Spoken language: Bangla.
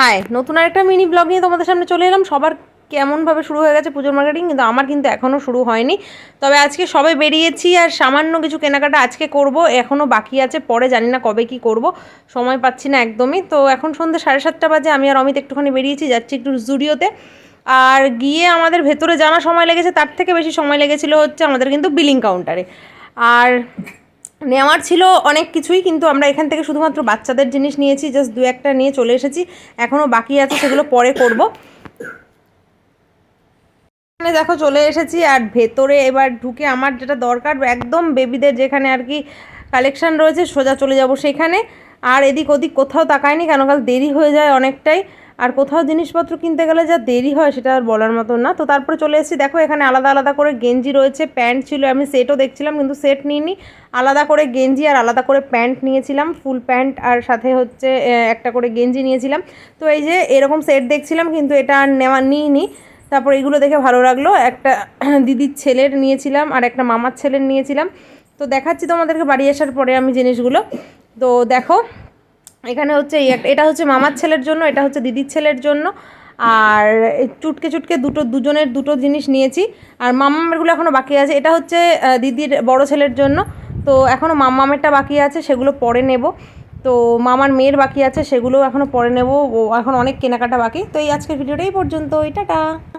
হাই নতুন আরেকটা মিনি ব্লগ নিয়ে তোমাদের সামনে চলে এলাম। সবার কেমনভাবে শুরু হয়ে গেছে পুজোর মার্কেটিং কিন্তু আমার কিন্তু এখনও শুরু হয়নি। তবে আজকে সবে বেরিয়েছি আর সামান্য কিছু কেনাকাটা আজকে করব এখনও বাকি আছে, পরে জানি না কবে কি করব, সময় পাচ্ছি না একদমই। তো এখন সন্ধ্যে সাড়ে সাতটা বাজে, আমি আর অমিত একটুখানি বেরিয়েছি, যাচ্ছি একটু জুডিওতে আর গিয়ে আমাদের ভেতরে জানা সময় লেগেছে, তার থেকে বেশি সময় লেগেছিলো হচ্ছে আমাদের কিন্তু বিলিং কাউন্টারে আর নেওয়ার ছিল অনেক কিছুই, কিন্তু আমরা এখান থেকে শুধুমাত্র বাচ্চাদের জিনিস নিয়েছি জাস্ট দু একটা নিয়ে চলে এসেছি এখনও বাকি আছে, সেগুলো পরে করব। এখানে দেখো চলে এসেছি, আর ভেতরে এবার ঢুকে আমার যেটা দরকার, একদম বেবিদের যেখানে আর কি কালেকশান রয়েছে, সোজা চলে যাব সেখানে। আর এদিক ওদিক কোথাও তাকায়নি, কেন কাল দেরি হয়ে যায় অনেকটাই। আর কোথাও জিনিসপত্র কিনতে গেলে যা দেরি হয় সেটা আর বলার মতো না। তো তারপরে চলে এসেছি। দেখো, এখানে আলাদা আলাদা করে গেঞ্জি রয়েছে, প্যান্ট ছিল, আমি সেটও দেখছিলাম কিন্তু সেট নিইনি। আলাদা করে গেঞ্জি আর আলাদা করে প্যান্ট নিয়েছিলাম, ফুল প্যান্ট আর সাথে হচ্ছে একটা করে গেঞ্জি নিয়েছিলাম। তো এই যে এরকম সেট দেখছিলাম কিন্তু এটা আর নেওয়া নিইনি। তারপর এগুলো দেখে ভালো লাগল। একটা দিদির ছেলের নিয়েছিলাম আর একটা মামার ছেলের নিয়েছিলাম। তো দেখাচ্ছি তোমাদেরকে বাড়ি আসার পরে আমি জিনিসগুলো। তো দেখো এখানে হচ্ছে এটা হচ্ছে মামার ছেলের জন্য, এটা হচ্ছে দিদির ছেলের জন্য। আর চুটকে চুটকে দুটো, দুজনের দুটো জিনিস নিয়েছি। আর মামামেরগুলো এখনও বাকি আছে। এটা হচ্ছে দিদির বড় ছেলের জন্য। তো এখনও মামামেরটা বাকি আছে, সেগুলো পরে নেব। তো মামার মেয়ের বাকি আছে, সেগুলো এখনও পরে নেব। এখন অনেক কেনাকাটা বাকি। তো এই আজকের ভিডিওটা এই পর্যন্ত টাটা!